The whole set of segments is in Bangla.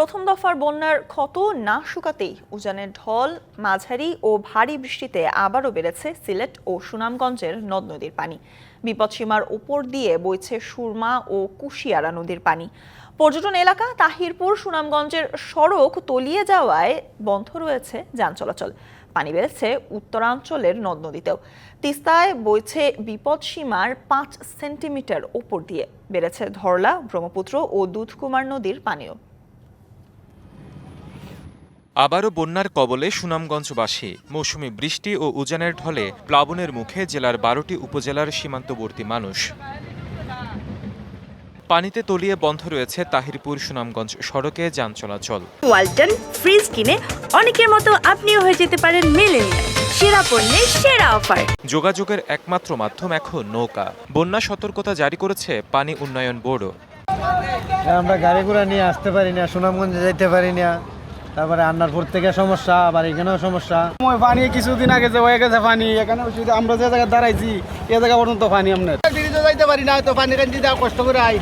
প্রথম দফার বন্যার ক্ষত না শুকাতেই উজানের ঢল, মাঝারি ও ভারী বৃষ্টিতে আবারও বেড়েছে সিলেট ও সুনামগঞ্জের নদ নদীর পানি। বিপদসীমার উপর দিয়ে বইছে সুরমা ও কুশিয়ারা নদীর পানি। পর্যটন এলাকা তাহিরপুর, সুনামগঞ্জের সড়ক তলিয়ে যাওয়ায় বন্ধ রয়েছে যান চলাচল। পানি বেড়েছে উত্তরাঞ্চলের নদ নদীতেও। তিস্তায় বইছে বিপদসীমার পাঁচ সেন্টিমিটার ওপর দিয়ে। বেড়েছে ধরলা, ব্রহ্মপুত্র ও দুধকুমার নদীর পানিও। আবারও বন্যার কবলে সুনামগঞ্জবাসী। মৌসুমি বৃষ্টি ও উজানের ঢলে প্লাবনের মুখে জেলার বারোটি উপজেলার সীমান্তবর্তী মানুষ। পানিতে তলিয়ে বন্ধ রয়েছে তাহিরপুর সুনামগঞ্জ সড়কে যান চলাচল। ওয়ালটন ফ্রিজ কিনে অনেকের মতো আপনিও হয়ে যেতে পারেন মেলেনিয়া সেরা পণ্যের সেরা অফার। যোগাযোগের একমাত্র মাধ্যম এখন নৌকা। বন্যা সতর্কতা জারি করেছে পানি উন্নয়ন বোর্ডও। আমরা গাড়ি ঘোড়া নিয়ে আসতে পারি না সুনামগঞ্জে যাইতে পারি না। তারপরে আন্নারপুর থেকে সমস্যা আবার এখানেও সমস্যা। ওই পানি কিছুদিন আগে যে হয়ে গেছে পানি এখানে আমরা যে জায়গায় দাঁড়াইছি এ জায়গা পর্যন্ত পানি আপনার যাইতে পারি না তো পানি কান্দি কষ্ট করে আই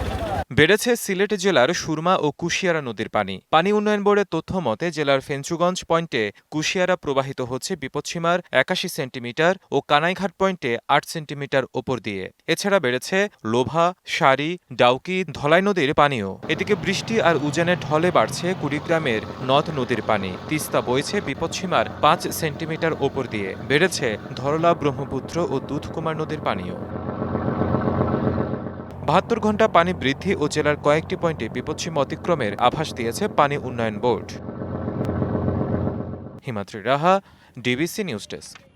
বেড়েছে সিলেট জেলার সুরমা ও কুশিয়ারা নদীর পানি। পানি উন্নয়ন বোর্ডের তথ্য মতে, জেলার ফেঞ্চুগঞ্জ পয়েন্টে কুশিয়ারা প্রবাহিত হচ্ছে বিপদসীমার একাশি সেন্টিমিটার ও কানাইঘাট পয়েন্টে আট সেন্টিমিটার ওপর দিয়ে। এছাড়া বেড়েছে লোভা, সারি, ডাউকি, ধলাই নদীর পানিও। এদিকে বৃষ্টি আর উজানের ঢলে বাড়ছে কুড়িগ্রামের নদ নদীর পানি। তিস্তা বইছে বিপদসীমার পাঁচ সেন্টিমিটার ওপর দিয়ে। বেড়েছে ধরলা, ব্রহ্মপুত্র ও দুধকুমার নদীর পানিও। বাহাত্তর ঘণ্টা পানি বৃদ্ধি ও জেলার কয়েকটি পয়েন্টে বিপদসীমা অতিক্রমের আভাস দিয়েছে পানি উন্নয়ন board. Himadri Raha, DBC news desk.